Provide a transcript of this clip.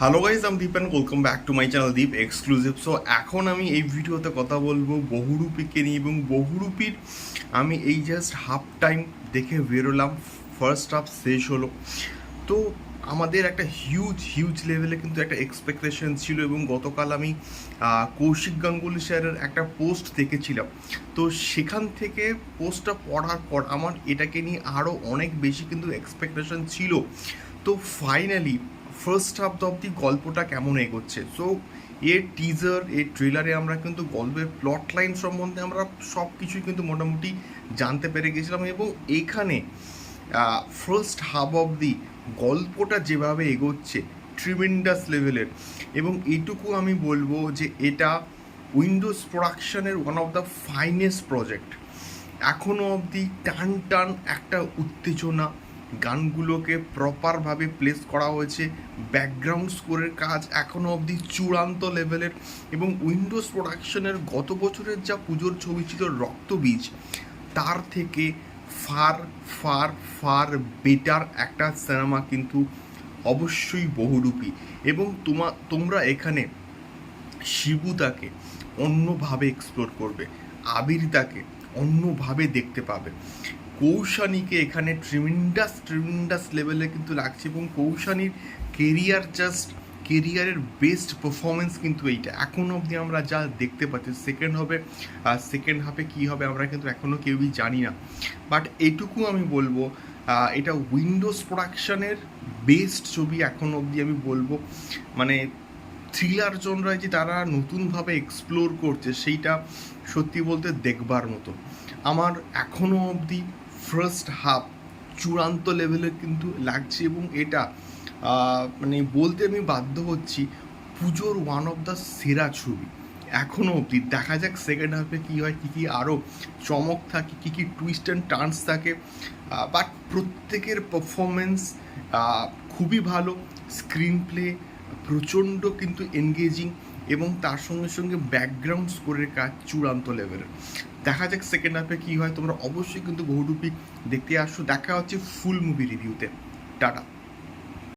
Hello guys আমি Deep and welcome back to my channel Deep exclusive so এখন আমি এই ভিডিওতে কথা বলব বহুরূপীকে নিয়ে এবং বহুরূপীর আমি এই জাস্ট হাফ টাইম দেখে বেরোলাম। ফার্স্ট হাফ শেষ হলো। তো আমাদের একটা হিউজ হিউজ লেভেলে কিন্তু একটা এক্সপেকটেশন ছিল এবং গতকাল আমি কৌশিক গাঙ্গুলি স্যারের একটা পোস্ট দেখেছিলাম। তো সেখান থেকে পোস্টটা পড়ার পর আমার এটাকে নিয়ে আরও অনেক বেশি কিন্তু এক্সপেকটেশন ছিল। তো ফাইনালি ফার্স্ট হাফ অব্দি গল্পটা কেমন এগোচ্ছে? সো এর টিজার এর ট্রেলারে আমরা কিন্তু গল্পের প্লট লাইন সম্বন্ধে আমরা সব কিছুই কিন্তু মোটামুটি জানতে পেরে গেছিলাম এবং এখানে ফার্স্ট হাফ অব দি গল্পটা যেভাবে এগোচ্ছে ট্রিমেন্ডাস লেভেলের এবং এটুকু আমি বলব যে এটা উইন্ডোজ প্রোডাকশনের one of the finest project এখনও অবধি টান টান একটা উত্তেজনা গানগুলোকে প্রপারভাবে প্লেস করা হয়েছে ব্যাকগ্রাউন্ড স্কোরের কাজ এখনও অবধি চূড়ান্ত লেভেলের এবং উইন্ডোজ প্রোডাকশনের গত বছরের যা পুজোর ছবি ছিল রক্তবীজ, তার থেকে ফার ফার ফার বেটার একটা সিনেমা কিন্তু অবশ্যই বহুরূপী। এবং তোমা, তোমরা এখানে শিবুদাকে অন্যভাবে এক্সপ্লোর করবে আবিরদাকে অন্যভাবে দেখতে পাবে। কৌশানীকে এখানে ট্রিমিন্ডাস ট্রিমিন্ডাস লেভেলে কিন্তু লাগছে এবং কৌশানীর কেরিয়ার জাস্ট কেরিয়ারের বেস্ট পারফরমেন্স কিন্তু এইটা। এখনও অবধি আমরা যা দেখতে পাচ্ছি সেকেন্ড হবে সেকেন্ড হাফে কী হবে আমরা কিন্তু এখনও কেউই জানি না। বাট এটুকু আমি বলব এটা উইন্ডোজ প্রোডাকশনের বেস্ট ছবি এখন অবধি আমি বলব। মানে থ্রিলার জনরায় যে তারা নতুনভাবে এক্সপ্লোর করছে, সেইটা সত্যি বলতে দেখবার মতো। আমার এখনও অবধি ফার্স্ট হাফ চূড়ান্ত লেভেলে কিন্তু লাগছে এবং এটা মানে বলতে আমি বাধ্য হচ্ছি পুজোর ওয়ান অফ দ্য সেরা ছবি এখনও অবধি। দেখা যাক সেকেন্ড হাফে কী হয়, কী কী আরও চমক থাকে, কী কী টুইস্ট অ্যান্ড টার্নস থাকে। বাট প্রত্যেকের পারফরমেন্স খুবই ভালো। স্ক্রিন প্লে প্রচণ্ড কিন্তু এনগেজিং এবং তার সঙ্গে সঙ্গে ব্যাকগ্রাউন্ড স্কোরের কাজ চূড়ান্ত লেভেলের দেখা যাক সেকেন্ড হাফে কী হয়। তোমরা অবশ্যই কিন্তু বহুরূপী দেখতে আসো। দেখা হচ্ছে ফুল মুভি রিভিউতে টাটা।